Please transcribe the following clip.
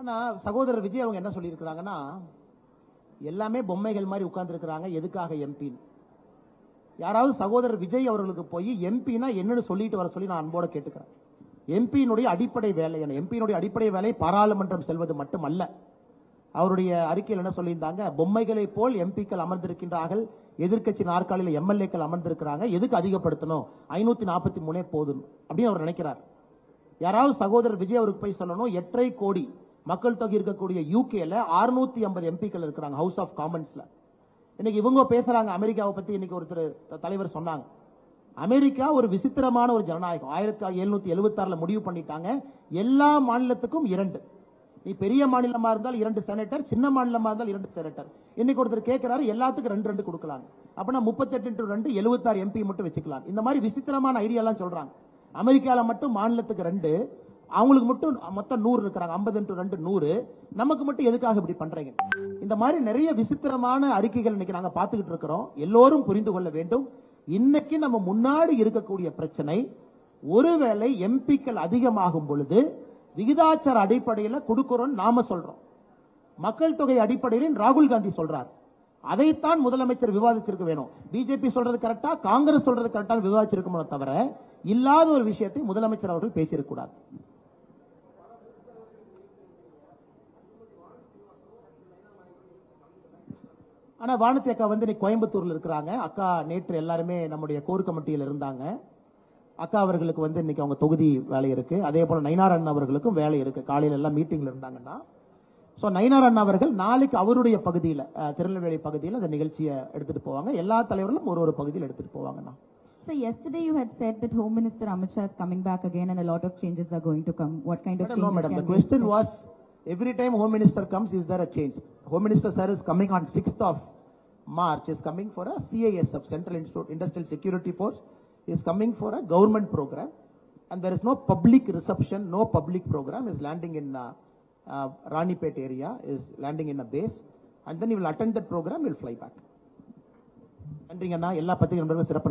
ஆனால் சகோதரர் விஜய் அவங்க என்ன சொல்லியிருக்கிறாங்கன்னா எல்லாமே பொம்மைகள் மாதிரி உட்கார்ந்துருக்கிறாங்க எதுக்காக எம்பின்னு யாராவது சகோதரர் விஜய் அவர்களுக்கு போய் எம்பினா என்னன்னு சொல்லிட்டு வர சொல்லி நான் அன்போட கேட்டுக்கிறேன். எம்பியினுடைய அடிப்படை வேலை என்ன? எம்பியினுடைய அடிப்படை வேலை பாராளுமன்றம் செல்வது மட்டுமல்ல. அவருடைய அறிக்கையில் என்ன சொல்லியிருந்தாங்க? பொம்மைகளை போல் எம்பிக்கள் அமர்ந்திருக்கின்றார்கள் எதிர்க்கட்சி நாற்காலியில் எம்எல்ஏக்கள் அமர்ந்திருக்கிறாங்க எதுக்கு அதிகப்படுத்தணும்? ஐநூத்தி நாற்பத்தி மூணே போதும் அப்படின்னு அவர் நினைக்கிறார். யாராவது சகோதரர் விஜய் அவருக்கு போய் சொல்லணும் எட்டரை கோடி மக்கள் தொகை இருக்கக்கூடிய யூகேல 650 ஐம்பது எம்பிக்கள் இருக்கிறாங்க ஹவுஸ் ஆஃப் காமன்ஸ்ல இன்னைக்கு இவங்க பேசுறாங்க அமெரிக்காவை பத்தி இன்னைக்கு ஒருத்தர் த- தலைவர் சொன்னாங்க. அமெரிக்கா ஒரு விசித்திரமான ஒரு ஜனநாயகம். ஆயிரத்தி எழுநூத்தி எழுபத்தி முடிவு பண்ணிட்டாங்க. எல்லா மாநிலத்துக்கும் இரண்டு. நீ பெரிய மாநிலமா இருந்தால் இரண்டு செனட்டர் சின்ன மாநிலமா இருந்தால் இரண்டு செனட்டர். இன்னைக்கு ஒருத்தர் கேட்கிறாரு எல்லாத்துக்கும் ரெண்டு ரெண்டு கொடுக்கலாம் அப்பனா முப்பத்தெட்டு டு ரெண்டு எழுபத்தாறு எம்பி மட்டும் வச்சுக்கலாம். இந்த மாதிரி விசித்திரமான ஐடியாலாம் சொல்றாங்க. அமெரிக்கால மட்டும் மாநிலத்துக்கு ரெண்டு அவங்களுக்கு மட்டும் மொத்தம் நூறு இருக்கிறாங்க. ஐம்பது இன்ட்டு ரெண்டு நூறு. நமக்கு மட்டும் எதுக்காக இப்படி பண்றீங்க? இந்த மாதிரி நிறைய விசித்திரமான அறிக்கைகள் இன்னைக்கு நாங்கள் பார்த்துக்கிட்டு இருக்கிறோம். எல்லோரும் புரிந்து கொள்ள வேண்டும். இன்னைக்கு நம்ம முன்னாடி இருக்கக்கூடிய பிரச்சனை ஒருவேளை எம்பிக்கள் அதிகமாகும் பொழுது விகிதாச்சார அடிப்படையில் கொடுக்கிறோம் நாம சொல்றோம். மக்கள் தொகை அடிப்படையில் ராகுல் காந்தி சொல்றார். அதைத்தான் முதலமைச்சர் விவாதிச்சிருக்க வேணும். பிஜேபி சொல்றது கரெக்டா காங்கிரஸ் சொல்றது கரெக்டா விவாதிச்சிருக்கணும் தவிர இல்லாத ஒரு விஷயத்தை முதலமைச்சர் அவர்கள் பேசியிருக்க ஆனா வானதி அக்கா வந்து இன்னைக்கு கோயம்புத்தூர்ல இருக்கிறாங்க. அக்கா நேற்று எல்லாருமே நம்முடைய கோர் கமிட்டியில் இருந்தாங்க. அக்கா அவர்களுக்கு வந்து இன்னைக்கு அவங்க தொகுதி வேலை இருக்கு. அதே போல நயினார் அண்ணா அவர்களுக்கும் வேலை இருக்கு. காலையில எல்லாம் மீட்டிங்ல இருந்தாங்கன்னா. ஸோ நயினார் அண்ணா அவர்கள் நாளைக்கு அவருடைய பகுதியில் திருநெல்வேலி பகுதியில் அந்த நிகழ்ச்சியை எடுத்துட்டு போவாங்க. எல்லா தலைவர்களும் ஒரு ஒரு பகுதியில் எடுத்துட்டு போவாங்கண்ணா. So yesterday you had said that Home Minister Amit Shah is coming back again and a lot of changes are going to come. What kind of changes no, madam. The question was every time Home Minister comes, is there a change? Home Minister sir is coming on 6th of March, is coming for a CISF, Central Institute Industrial Security Force, is coming for a government program. And there is no public reception, no public program, is landing in uh, uh, Ranipet area, is landing in a base. And then he will attend that program, he will fly back. நன்றிங்கண்ணா எல்லா பத்திரிகை நண்பர்களும் சிறப்பு